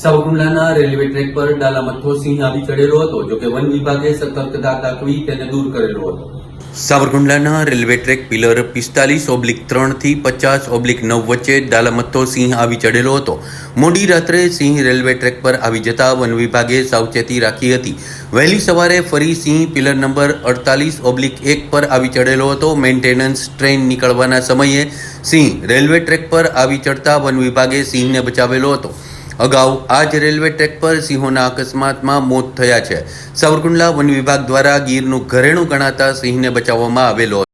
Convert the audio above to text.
સાવરકુંડલાના railway track પર ડાલામથ્થો સિંહ આવી ચડેલો હતો જોકે વન વિભાગે સતર્કતા દાખવી તેને દૂર કરેલો હતો. સાવરકુંડલાના રેલવે ટ્રેક પિલર પિસ્તાલીસ ઓબ્લિક ત્રણથી પચાસ ઓબ્લિક નવ વચ્ચે ડાલામથ્થો સિંહ આવી ચડેલો હતો. મોડી રાત્રે સિંહ રેલવે ટ્રેક પર આવી જતા વન વિભાગે સાવચેતી રાખી હતી. વહેલી સવારે ફરી સિંહ પિલર નંબર અડતાલીસ ઓબ્લિક એક પર આવી ચડેલો હતો. મેન્ટેનન્સ ટ્રેન નીકળવાના સમયે સિંહ રેલવે ટ્રેક પર આવી ચડતા વન વિભાગે સિંહને બચાવેલો હતો. અગાઉ આ જ રેલવે ટ્રેક પર સિંહોના અકસ્માતમાં મોત થયા છે. સાવરકુંડલા વન વિભાગ દ્વારા ગીરનું ઘરેણું ગણાતા સિંહને બચાવવામાં આવેલો